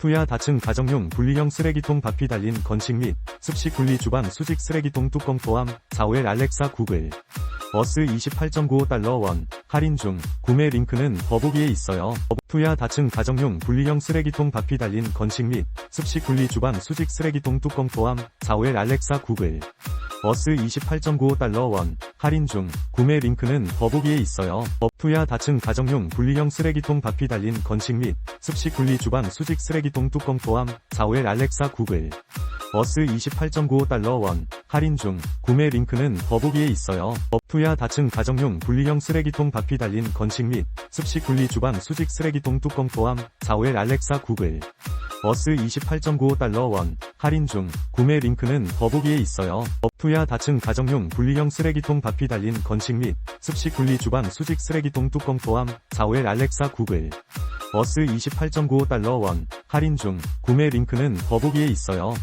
투야 다층 가정용 분리형 쓰레기통 바퀴 달린 건식 및 습식 분리 주방 수직 쓰레기통 뚜껑 포함 4웰 알렉사 구글. 버스 28.95달러 원. 할인 중 구매 링크는 더보기에 있어요. 투야 다층 가정용 분리형 쓰레기통 바퀴 달린 건식 및 습식 분리 주방 수직 쓰레기통 뚜껑 포함 4웰 알렉사 구글. 버스 28.95달러 원 할인 중 구매 링크는 더보기에 있어요. 투야 다층 가정용 분리형 쓰레기통 바퀴 달린 건식 및 습식 분리 주방 수직 쓰레기통 뚜껑 포함 4웰 알렉사 구글 버스 28.95달러 원 할인 중 구매 링크는 더보기에 있어요. 투야 다층 가정용 분리형 쓰레기통 바퀴 달린 건식 및 습식 분리 주방 수직 쓰레기통 뚜껑 포함 4웰 알렉사 구글 버스 28.95달러 원 할인 중 구매 링크는 더보기에 있어요. 투야 다층 가정용 분리형 쓰레기통 바퀴 달린 건식 및 습식 분리 주방 수직 쓰레기통 뚜껑 포함 4웰 알렉사 구글 버스 28.95달러 원 할인 중 구매 링크는 더보기에 있어요.